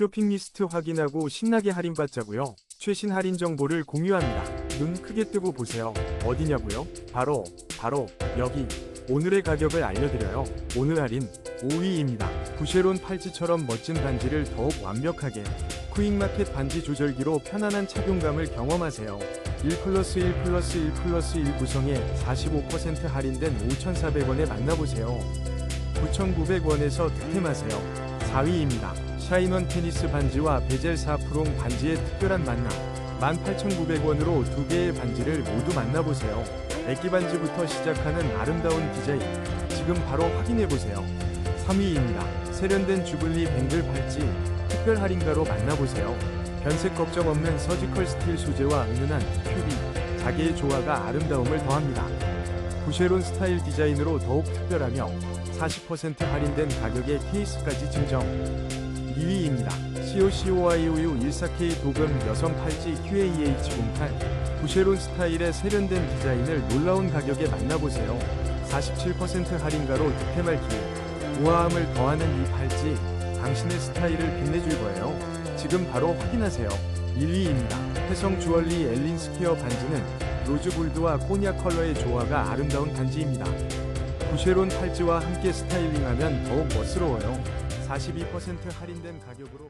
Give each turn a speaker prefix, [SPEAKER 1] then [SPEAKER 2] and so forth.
[SPEAKER 1] 쇼핑 리스트 확인하고 신나게 할인받자고요. 최신 할인 정보를 공유합니다. 눈 크게 뜨고 보세요. 어디냐고요? 바로 바로 여기. 오늘의 가격을 알려드려요. 오늘 할인 5위입니다. 부쉐론 팔찌처럼 멋진 반지를 더욱 완벽하게 쿠익마켓 반지 조절기로 편안한 착용감을 경험하세요. 1 플러스 1 플러스 1 플러스 1 구성에 45% 할인된 5,400원에 만나보세요. 9,900원에서 득템하세요. 4위입니다. 샤인원 테니스 반지와 베젤 4프롱 반지의 특별한 만남. 18,900원으로 두 개의 반지를 모두 만나보세요. 애기 반지부터 시작하는 아름다운 디자인. 지금 바로 확인해보세요. 3위입니다. 세련된 주블리 뱅글 팔찌. 특별 할인가로 만나보세요. 변색 걱정 없는 서지컬 스틸 소재와 은은한 큐비. 자개의 조화가 아름다움을 더합니다. 부쉐론 스타일 디자인으로 더욱 특별하며 40% 할인된 가격에 케이스까지 증정. 2위입니다. COCOIOU 14K 도금 여성 팔찌 QAH08 부쉐론 스타일의 세련된 디자인을 놀라운 가격에 만나보세요. 47% 할인가로 득템할 기회. 우아함을 더하는 이 팔찌, 당신의 스타일을 빛내줄 거예요. 지금 바로 확인하세요. 1위입니다. 해성 주얼리 엘린 스퀘어 반지는 로즈 골드와 꼬냑 컬러의 조화가 아름다운 반지입니다. 부쉐론 팔찌와 함께 스타일링하면 더욱 멋스러워요. 42% 할인된 가격으로